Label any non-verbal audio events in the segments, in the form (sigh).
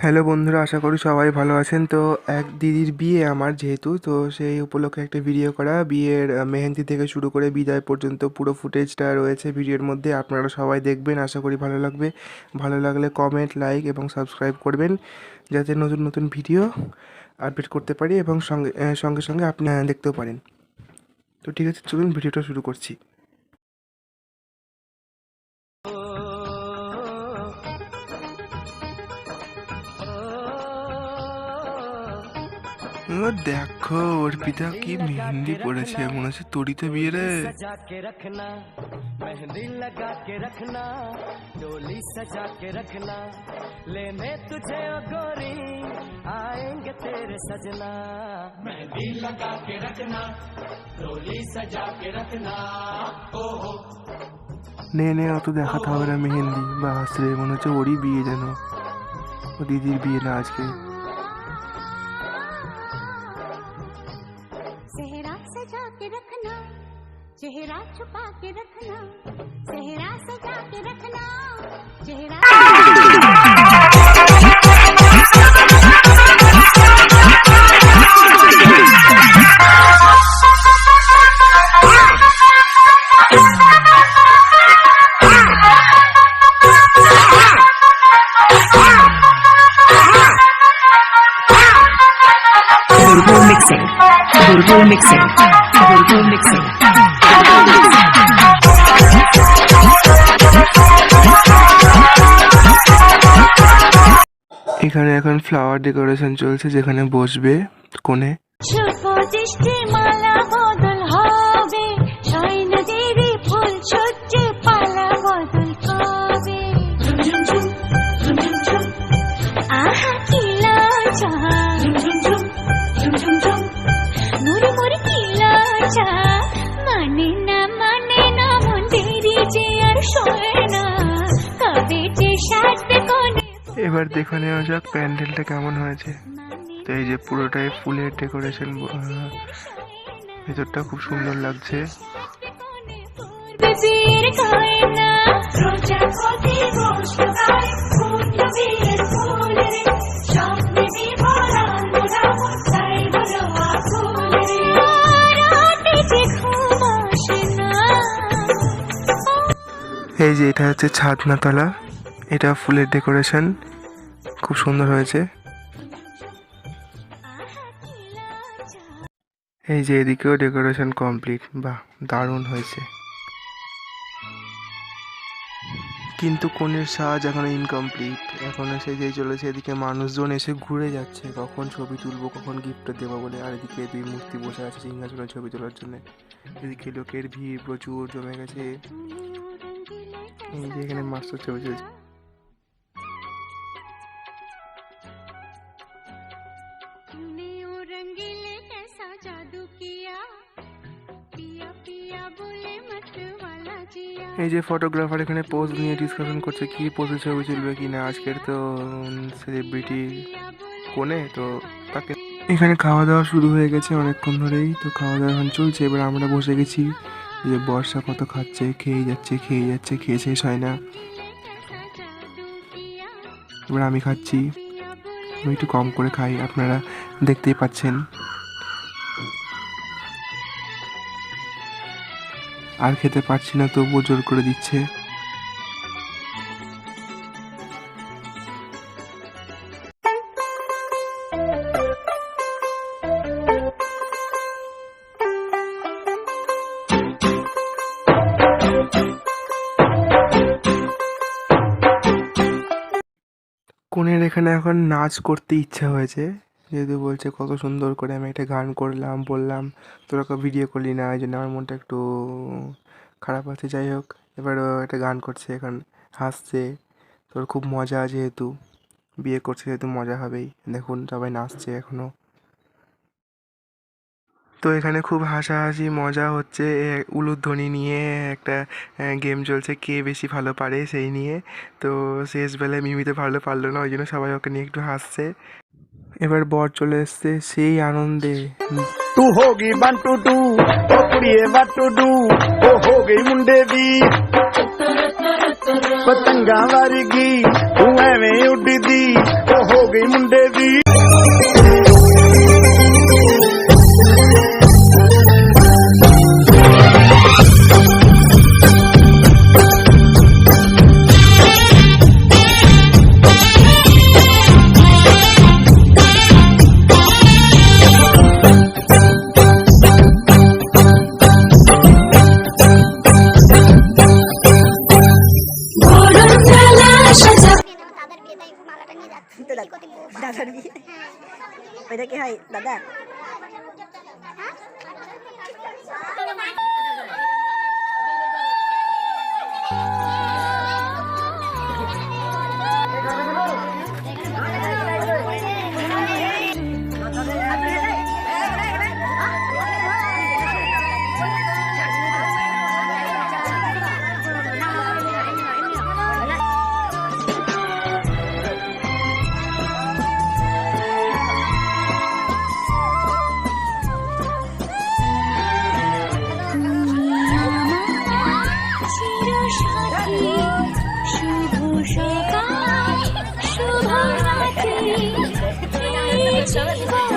Hello বন্ধুরা, আশা করি সবাই ভালো আছেন। তো এক দিদির বিয়ে আমার যেহেতু, তো সেই উপলক্ষে একটা ভিডিও করা। বিয়ের মেহেন্দি থেকে শুরু করে বিদায় পর্যন্ত পুরো ফুটেজটা রয়েছে ভিডিওর মধ্যে। আপনারা সবাই দেখবেন, আশা করি ভালো লাগবে। ভালো লাগলে কমেন্ট লাইক এবং সাবস্ক্রাইব করবেন, যাতে নতুন নতুন ভিডিও আপডেট করতে পারি এবং সঙ্গে সঙ্গে সঙ্গে আপনি দেখতেও পারেন। তো ঠিক আছে, চলুন ভিডিওটা শুরু করছি। দেখো অর্পিতা কি মেহেন্দি পড়েছে মনে হচ্ছে তরিতে বিয়ে রে सजा के रखना मेहंदी लगा के रखना डोली सजा के रखना लेने तुझे ओ गोरी आएंगे तेरे सजना मेहंदी लगा के रखना डोली सजा के रखना নে নে অত দেখাতে হবে না মেহেন্দি বা রে মনে হচ্ছে ওরই বিয়ে যেন ও দিদির বিয়ে না আজকে रखना चेहरा छुपा के रखना चेहरा सजा के रखना चेहरा (laughs) এখানে এখন ফ্লাওয়ার ডেকোরেশন চলছে যেখানে বসবে কোণে। এবার দেখে নেওয়া যাক প্যান্ডেলটা কেমন হয়েছে। তো এই যে পুরোটাই ফুলের ডেকোরেশন ভেতরটা খুব সুন্দর লাগছে। এই যে এটা হচ্ছে ছাদনাতলা, এটা ফুলের ডেকোরেশন। খুব সুন্দর হয়েছে। এই যে এদিকেও ডেকোরেশন কমপ্লিট, বাহ, দারুণ হয়েছে। কিন্তু কোণের সাজ এখনও ইনকমপ্লিট এখন এসে যে চলেছে, এদিকে মানুষজন এসে ঘুরে যাচ্ছে, কখন ছবি তুলবো, কখন গিফট দেবো বলে, আর এদিকে দুই মূর্তি বসে আছে সিংহাসনে ছবি তোলার জন্য। এদিকে লোকের ভিড় প্রচুর জমে গেছে। এই যে এখানে মাস্টার ছবি চলছে এই যে ফটোগ্রাফার এখানে পোজ নিয়ে ডিসকাশন করছে, কি পোজে ছবি তুলবে কি না আজকের তো সেলিব্রিটি কোনে তো তাকে এখানে খাওয়া দাওয়া শুরু হয়ে গেছে অনেকক্ষণ ধরেই, তো খাওয়া দাওয়া এখন চলছে। এবার আমরা বসে গেছি যে বর্ষা কত খাচ্ছে খেয়ে যাচ্ছে খেয়ে যাচ্ছে, খেয়ে শেষ হয় না। এবার আমি খাচ্ছি। আমি একটু কম করে খাই, আপনারা দেখতেই পাচ্ছেন। আর খেতে পারছি না, তবুও জোর করে দিচ্ছে। কোনের এখানে এখন নাচ করতে ইচ্ছা হয়েছে? যেহেতু বলছে কত সুন্দর করে আমি একটা গান করলাম, বললাম, তোরা ভিডিও করলি না, এই জন্য আমার মনটা একটু খারাপ আছে। যাই হোক এবার একটা গান করছে, এখন হাসছে। তোর খুব মজা যেহেতু, বিয়ে করছে যেহেতু মজা হবেই। দেখুন, সবাই নাচছে এখনও তো এখানে খুব হাসাহাসি, মজা হচ্ছে। উলুধ্বনি নিয়ে একটা গেম চলছে, কে বেশি ভালো পারে সেই নিয়ে। তো শেষ বেলায় মিমিতে ভালো পারল না, ওই জন্য সবাই ওকে নিয়ে একটু হাসছে। এবার বর চলে এসছে সেই আনন্দে ਤੂੰ ਹੋ ਗਈ ਬੰਟੂ ਟੂ ਓ ਕੁੜੀਏ ਵਾਟੂ ਡੂ ਓ ਹੋ ਗਈ ਮੁੰਡੇ ਦੀ ਪਤੰਗਾਂ ਵਰਗੀ ਤੂੰ ਐਵੇਂ ਉੱਡੀ ਦੀ ਉਹ ਹੋ ਗਈ ਮੁੰਡੇ ਦੀ ওইটা কি হয় দাদা 成了。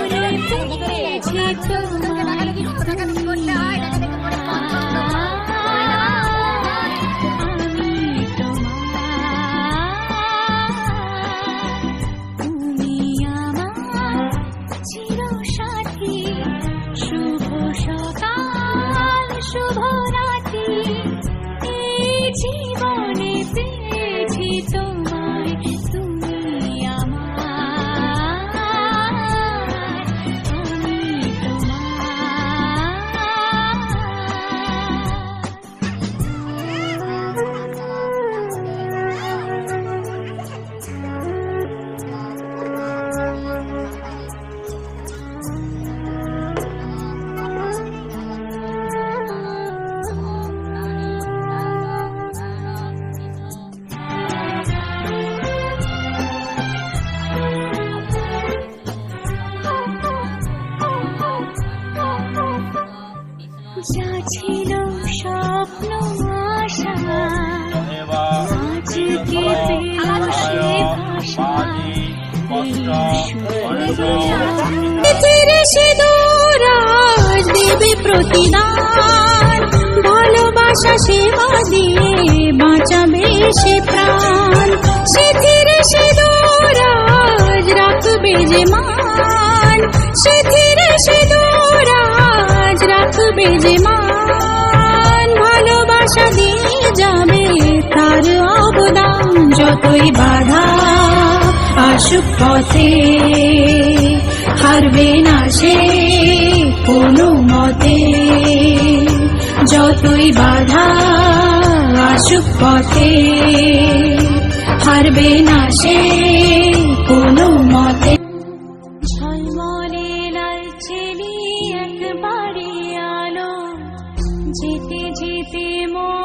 পৃথিবীর দেবে প্রতিদান ভালোবাসা সেবা দিয়ে বাঁচাবে সে প্রাণ সিথির সিঁদুর আজ রাখবে যে মান। সিথির সিঁদুর আজ রাখবে যে মান। ভালোবাসা দিয়ে যাবে তার অবদান, যতই বাধা আসুক পথে, হারবে না সে কোনো মতে। যতই বাধা আসুক পথে, হারবে না সে কোনো মতে। ঝলমলে লালচেলি একবারে আলো। যেতে যেতে মন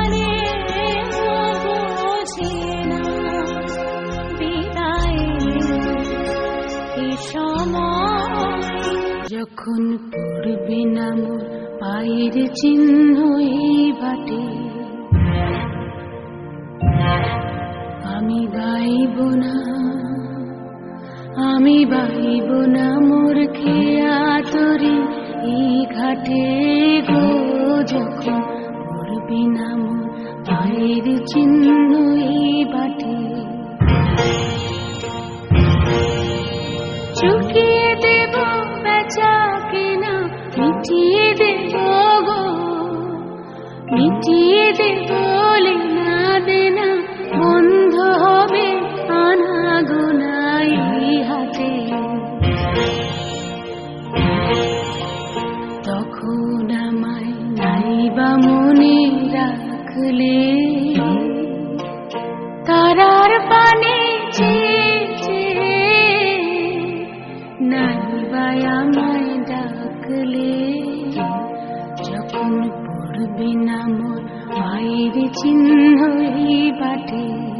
পায়ের চিহ্ন এই বাটে। আমি বাইব না, আমি বাইব না মোর খেয়া তরি এই ঘাটে গো যখন পড়বে না মোর পায়ের চিহ্ন এই বাটে। মিটিয়ে দেব বিনা মোর বাইরে চিহ্ন বাটে।